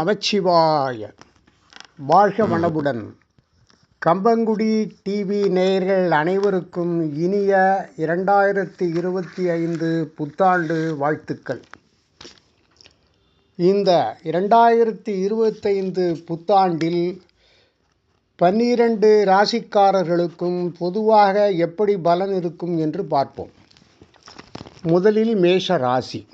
நமச்சிவாய. வாழ்க வளமுடன். கம்பங்குடி டிவி நேயர்கள் அனைவருக்கும் இனிய இரண்டாயிரத்தி இருபத்தி ஐந்து புத்தாண்டு வாழ்த்துக்கள். இந்த இரண்டாயிரத்தி இருபத்தைந்து புத்தாண்டில் பன்னிரண்டு ராசிக்காரர்களுக்கும் பொதுவாக எப்படி பலன் இருக்கும் என்று பார்ப்போம். முதலில் மேஷ ராசி.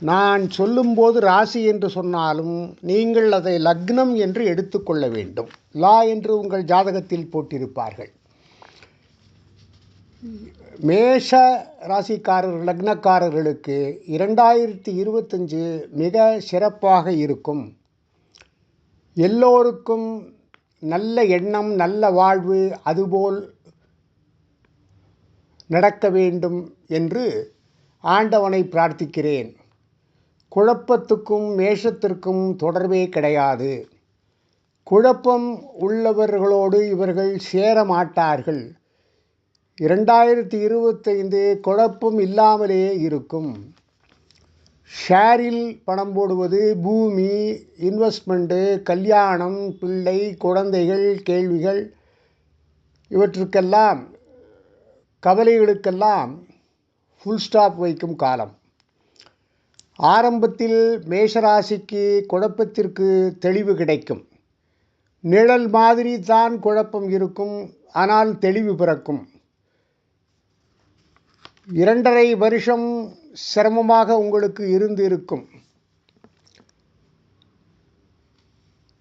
நான் சொல்லும்போது ராசி என்று சொன்னாலும் நீங்கள் அதை லக்னம் என்று எடுத்துக்கொள்ள வேண்டும். லா என்று உங்கள் ஜாதகத்தில் போட்டிருப்பார்கள். மேஷ ராசிக்காரர் லக்னக்காரர்களுக்கு இரண்டாயிரத்தி இருபத்தஞ்சு மிக சிறப்பாக இருக்கும். எல்லோருக்கும் நல்ல எண்ணம் நல்ல வாழ்வு அதுபோல் நடக்க வேண்டும் என்று ஆண்டவனை பிரார்த்திக்கிறேன். குழப்பத்துக்கும் மேஷத்திற்கும் தொடர்பே கிடையாது. குழப்பம் உள்ளவர்களோடு இவர்கள் சேர மாட்டார்கள். இரண்டாயிரத்தி இருபத்தைந்து குழப்பம் இல்லாமலே இருக்கும். ஷேரில் பணம் போடுவது பூமி இன்வெஸ்ட்மெண்ட்டு கல்யாணம் பிள்ளை குழந்தைகள் கேள்விகள் இவற்றுக்கெல்லாம் கவலைகளுக்கெல்லாம் ஃபுல் ஸ்டாப் வைக்கும் காலம். ஆரம்பத்தில் மேஷராசிக்கு குழப்பத்திற்கு தெளிவு கிடைக்கும். நிழல் மாதிரி தான் குழப்பம் இருக்கும் ஆனால் தெளிவு பிறக்கும். இரண்டரை வருஷம் சிரமமாக உங்களுக்கு இருந்து இருக்கும்.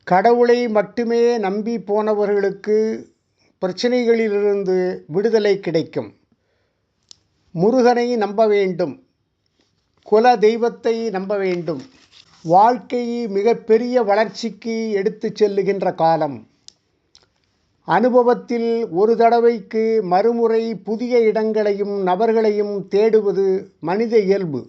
கடவுளை மட்டுமே நம்பி போனவர்களுக்கு பிரச்சனைகளிலிருந்து விடுதலை கிடைக்கும். முருகனை நம்ப வேண்டும். குல தெய்வத்தை நம்ப வேண்டும். வாழ்க்கை மிகப்பெரிய வளர்ச்சிக்கு எடுத்து செல்லுகின்ற காலம். அனுபவத்தில் ஒரு தடவைக்கு மறுமுறை புதிய இடங்களையும் நபர்களையும் தேடுவது மனித இயல்பு.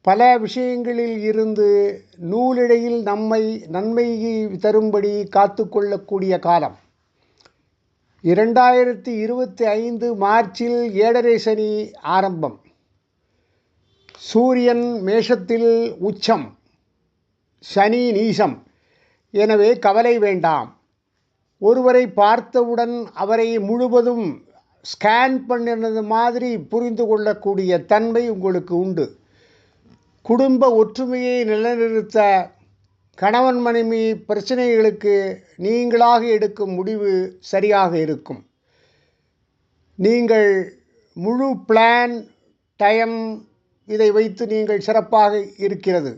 பல விஷயங்களில் இருந்து நூலிழையில் நம்மை நன்மையை தரும்படி காத்து கொள்ளக்கூடிய காலம். இரண்டாயிரத்தி இருபத்தி ஐந்து மார்ச்சில் ஏழரை சனி ஆரம்பம். சூரியன் மேஷத்தில் உச்சம் சனி நீசம். எனவே கவலை வேண்டாம். ஒருவரை பார்த்தவுடன் அவரை முழுவதும் ஸ்கேன் பண்ணினது மாதிரி புரிந்து கொள்ளக்கூடிய தன்மை உங்களுக்கு உண்டு. குடும்ப ஒற்றுமையை நிலைநிறுத்த கணவன் மனைவி பிரச்சனைகளுக்கு நீங்களாக எடுக்கும் முடிவு சரியாக இருக்கும். நீங்கள் முழு பிளான் டைம் இதை வைத்து நீங்கள் சிறப்பாக இருக்கிறது.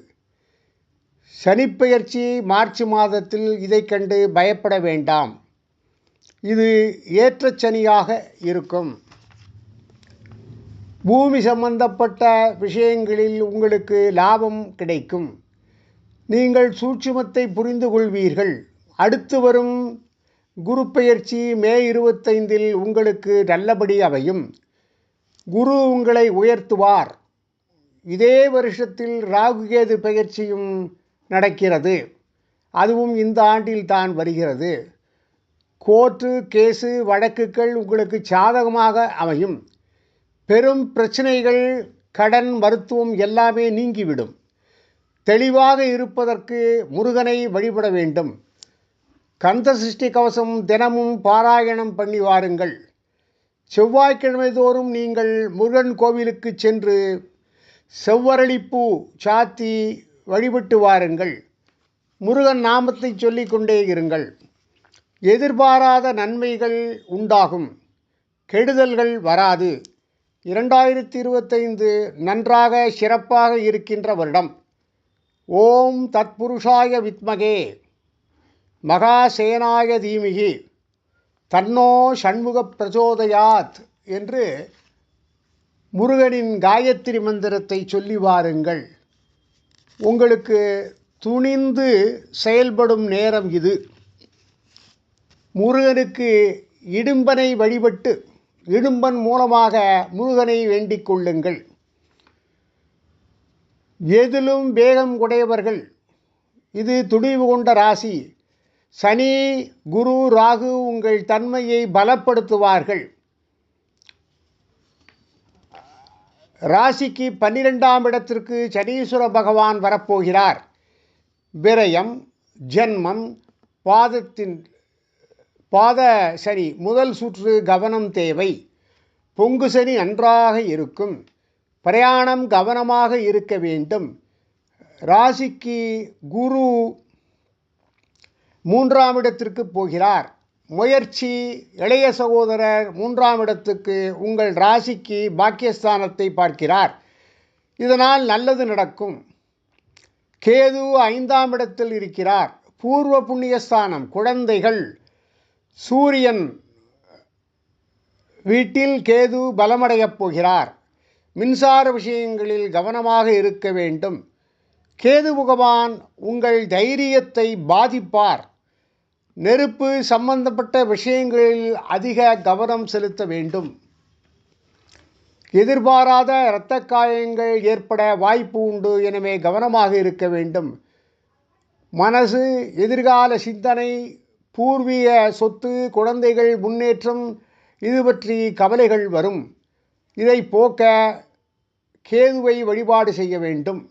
சனிப்பெயர்ச்சி மார்ச் மாதத்தில் இதை கண்டு பயப்பட வேண்டாம். இது ஏற்ற சனியாக இருக்கும். பூமி சம்பந்தப்பட்ட விஷயங்களில் உங்களுக்கு லாபம் கிடைக்கும். நீங்கள் சூட்சுமத்தை புரிந்து கொள்வீர்கள். அடுத்து வரும் குரு பெயர்ச்சி மே இருபத்தைந்தில் உங்களுக்கு நல்லபடி அமையும். குரு உங்களை உயர்த்துவார். இதே வருஷத்தில் ராகுகேது பயிற்சியும் நடக்கிறது. அதுவும் இந்த ஆண்டில் தான் வருகிறது. கோர்ட்டு கேஸு வழக்குகள் உங்களுக்கு சாதகமாக அமையும். பெரும் பிரச்சனைகள் கடன் மருத்துவம் எல்லாமே நீங்கிவிடும். தெளிவாக இருப்பதற்கு முருகனை வழிபட வேண்டும். கந்த சிருஷ்டி கவசம் தினமும் பாராயணம் பண்ணி வாருங்கள். செவ்வாய்க்கிழமை தோறும் நீங்கள் முருகன் கோவிலுக்கு சென்று செவ்வரளிப்பூ சாத்தி வழிபட்டு வாருங்கள். முருகன் நாமத்தை சொல்லிக்கொண்டே இருங்கள். எதிர்பாராத நன்மைகள் உண்டாகும். கெடுதல்கள் வராது. இரண்டாயிரத்தி இருபத்தைந்து நன்றாக சிறப்பாக இருக்கின்ற வருடம். ஓம் தத்புருஷாய வித்மகே. மகாசேனாய தீமிகி. தன்னோ சண்முக பிரச்சோதயாத் என்று முருகனின் காயத்ரி மந்திரத்தை சொல்லி வாருங்கள். உங்களுக்கு துணிந்து செயல்படும் நேரம் இது. முருகனுக்கு இடும்பனை வழிபட்டு இடும்பன் மூலமாக முருகனை வேண்டிக் கொள்ளுங்கள். எதிலும் வேகம் உடையவர்கள் இது துணிவு கொண்ட ராசி. சனி குரு ராகு உங்கள் தன்மையை பலப்படுத்துவார்கள். ராசிக்கு பன்னிரெண்டாம் இடத்திற்கு சனீஸ்வர பகவான் வரப்போகிறார். விரயம் ஜென்மம் பாதத்தின் பாத சனி முதல் சுற்று கவனம் தேவை. பொங்கு சனி நன்றாக இருக்கும். பிரயாணம் கவனமாக இருக்க வேண்டும். ராசிக்கு குரு மூன்றாம் இடத்திற்கு போகிறார். முயற்சி இளைய சகோதரர் மூன்றாம் இடத்துக்கு உங்கள் ராசிக்கு பாக்கியஸ்தானத்தை பார்க்கிறார். இதனால் நல்லது நடக்கும். கேது ஐந்தாம் இடத்தில் இருக்கிறார். பூர்வ புண்ணியஸ்தானம் குழந்தைகள் சூரியன் வீட்டில் கேது பலமடையப் போகிறார். மின்சார விஷயங்களில் கவனமாக இருக்க வேண்டும். கேது பகவான் உங்கள் தைரியத்தை பாதிப்பார். நெருப்பு சம்பந்தப்பட்ட விஷயங்களில் அதிக கவனம் செலுத்த வேண்டும். எதிர்பாராத இரத்த காயங்கள் ஏற்பட வாய்ப்பு உண்டு எனவே கவனமாக இருக்க வேண்டும். மனசு எதிர்கால சிந்தனை பூர்வீக சொத்து குழந்தைகள் முன்னேற்றம் இது பற்றி கவலைகள் வரும். இதை போக்க கேதுவை வழிபாடு செய்ய வேண்டும்.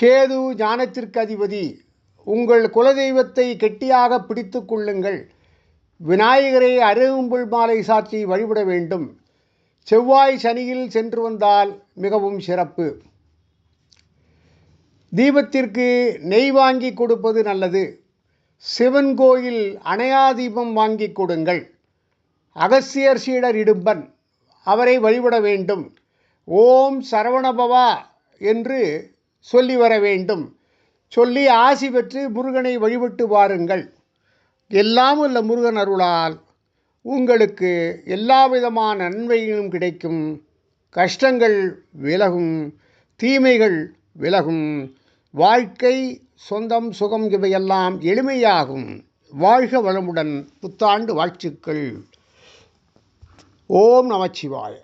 கேது ஞானத்திற்கு அதிபதி. உங்கள் குலதெய்வத்தை கெட்டியாக பிடித்து கொள்ளுங்கள். விநாயகரை அருகும்புல் மாலை சாற்றி வழிபட வேண்டும். செவ்வாய் சனியில் சென்று வந்தால் மிகவும் சிறப்பு. தீபத்திற்கு நெய் வாங்கி கொடுப்பது நல்லது. சிவன் கோயில் அணையா தீபம் வாங்கி கொடுங்கள். அகஸ்தியர் சீடர் இடும்பன் அவரை வழிபட வேண்டும். ஓம் சரவணபவா என்று சொல்லி வர வேண்டும். சொல்லி ஆசி பெற்று முருகனை வழிபட்டு வாருங்கள். எல்லாம் உள்ள முருகன் அருளால் உங்களுக்கு எல்லா விதமான நன்மைகளும் கிடைக்கும். கஷ்டங்கள் விலகும் தீமைகள் விலகும் வாழ்க்கை சொந்தம் சுகம் இவையெல்லாம் எளிமையாகும். வாழ்க வளமுடன் புத்தாண்டு வாழ்த்துக்கள். ஓம் நமச்சிவாய.